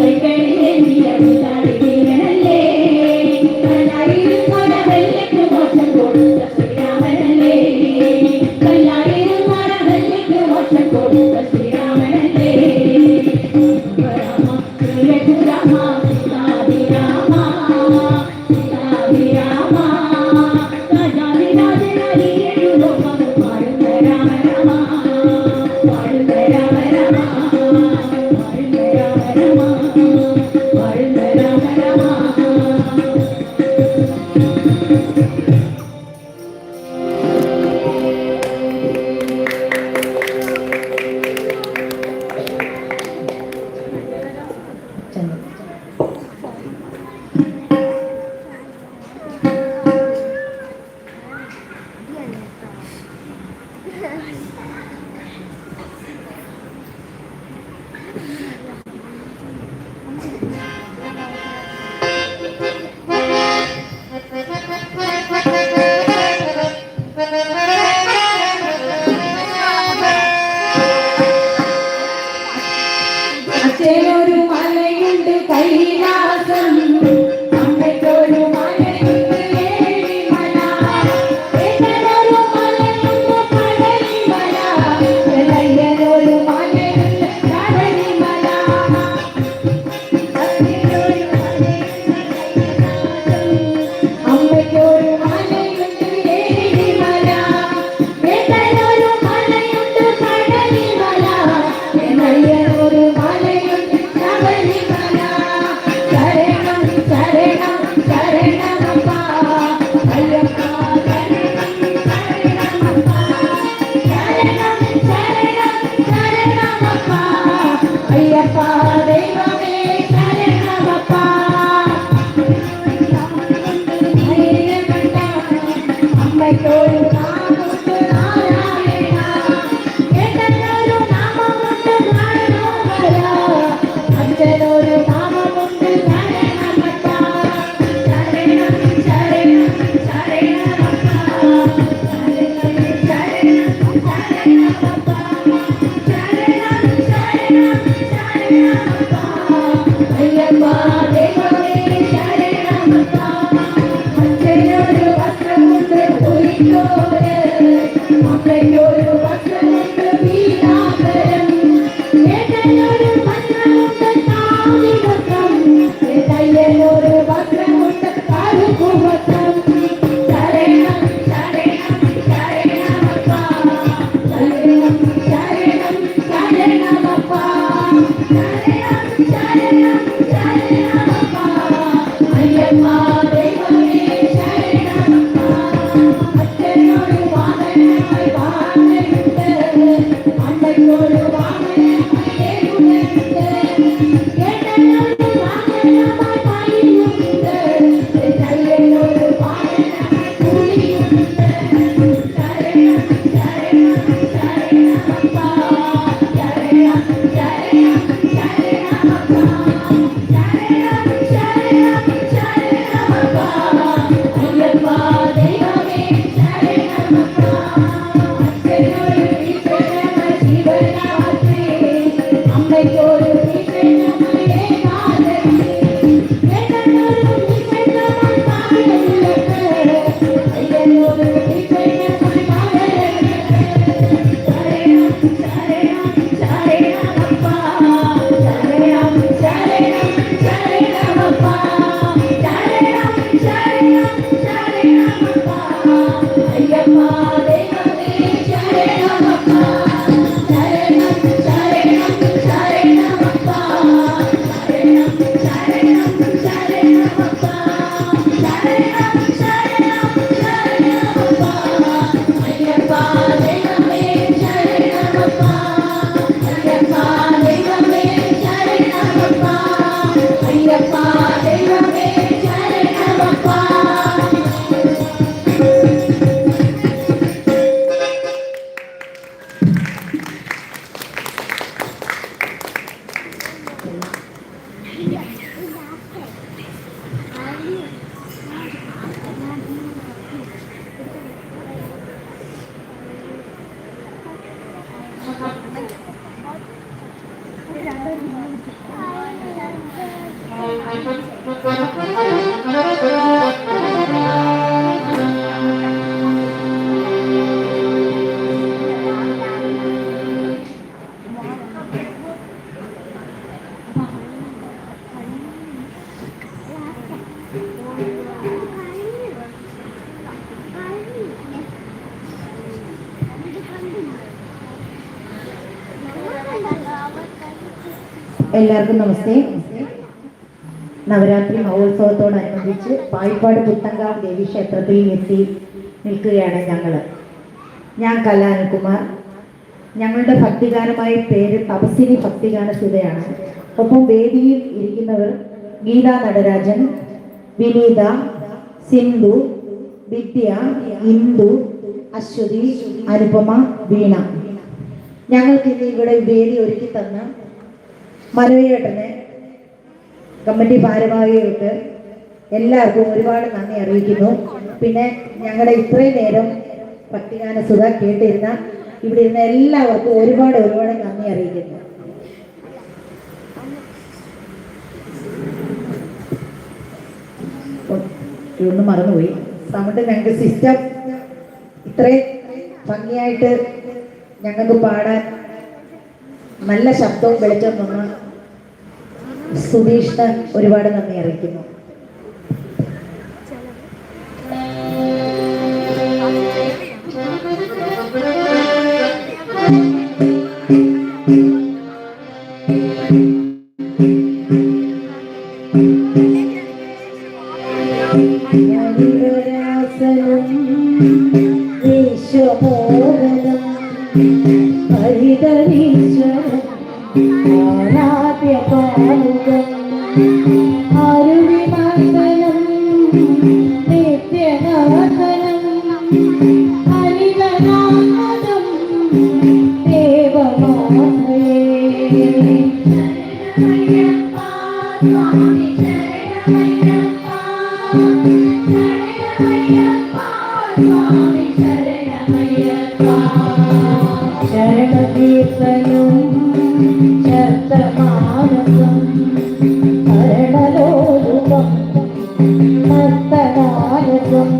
Take me in the. എല്ലാവർക്കും നമസ്തേ. നവരാത്രി മഹോത്സവത്തോടനുബന്ധിച്ച് പായിപ്പാട് പുത്തങ്കാവ് ദേവി ക്ഷേത്രത്തിൽ എത്തി നിൽക്കുകയാണ് ഞങ്ങൾ ഞാൻ കലാനകുമാർ ഞങ്ങളുടെ ഭക്തിഗാനമായ പേര് തപസ്സിനി ഭക്തിഗാന സുതയാണ് ഒപ്പം വേദിയിൽ ഇരിക്കുന്നവർ ഗീത നടരാജൻ വിനീത സിന്ധു വിദ്യ ഇന്ദു അശ്വതി അനുപമ വീണ. ഞങ്ങൾക്ക് ഇന്ന് ഇവിടെ വേദി ഒരുക്കി തന്ന മനോജേട്ടനെ കമ്മിറ്റി ഭാരവാഹികൾക്ക് എല്ലാവർക്കും ഒരുപാട് നന്ദി അറിയിക്കുന്നു. പിന്നെ ഞങ്ങളുടെ ഇത്രയും നേരം ഭക്തിഗാന സുധ കേട്ടിരുന്ന ഇവിടെ ഇരുന്ന എല്ലാവർക്കും ഒരുപാട് ഒരുപാട് നന്ദി അറിയിക്കുന്നു. ഒന്ന് മറന്നുപോയി. സൗണ്ട് ഞങ്ങൾക്ക് സിസ്റ്റം ഇത്രയും ഭംഗിയായിട്ട് ഞങ്ങൾക്ക് പാടാൻ നല്ല ശബ്ദവും വെളിച്ചം തന്ന സുധീഷിന് ഒരുപാട് നന്ദി അറിയിക്കുന്നു. Thank വിശ്വമോഹനം ശരണകീർത്തനം ശബ്ദമാനസം ഭരണലോലുപം നർത്തനാരസം.